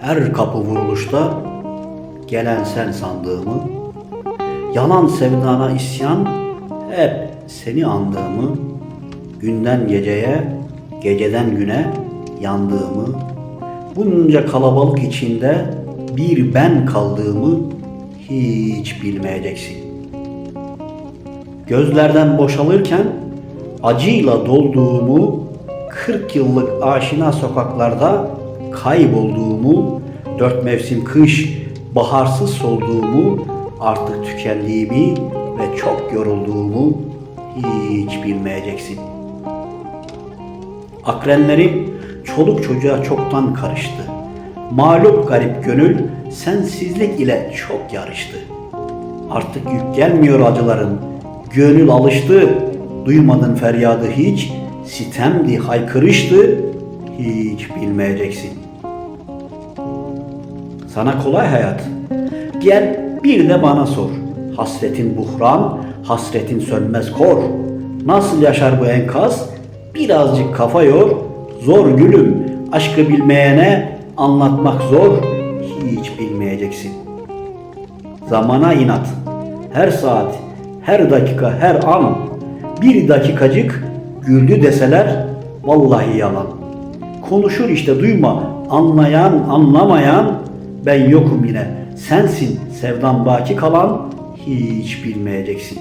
Her kapı vuruluşta gelen sen sandığımı, yalan sevdana isyan hep seni andığımı, günden geceye, geceden güne yandığımı, bunca kalabalık içinde bir ben kaldığımı hiç bilmeyeceksin. Gözlerden boşalırken acıyla dolduğumu, 40 yıllık aşina sokaklarda kaybolduğumu, dört mevsim kış, baharsız solduğumu, artık tükendiğimi ve çok yorulduğumu hiç bilmeyeceksin. Akrenlerim çoluk çocuğa çoktan karıştı. Mağlup garip gönül sensizlik ile çok yarıştı. Artık yük gelmiyor acıların. Gönül alıştı. Duymadın feryadı hiç. Sitemdi, haykırıştı. Hiç bilmeyeceksin. Sana kolay hayat. Gel bir de bana sor. Hasretin buhran, hasretin sönmez kor. Nasıl yaşar bu enkaz? Birazcık kafa yor. Zor gülüm, aşkı bilmeyene anlatmak zor. Hiç bilmeyeceksin. Zamana inat. Her saat, her dakika, her an bir dakikacık güldü deseler vallahi yalan. Konuşur işte duyma, anlayan, anlamayan ben yokum yine. Sensin sevdan baki kalan hiç bilmeyeceksin.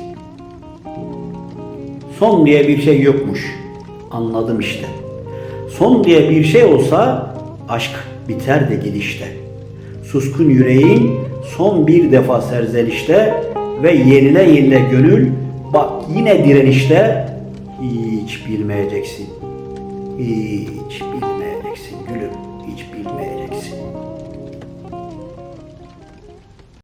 Son diye bir şey yokmuş. Anladım işte. Son diye bir şey olsa aşk biter de gidişte. Suskun yüreğin son bir defa serzenişte ve yenile yenile gönül bak yine direnişte hiç bilmeyeceksin. Hiç bilmeyeceksin gülüm, hiç bilmeyeceksin.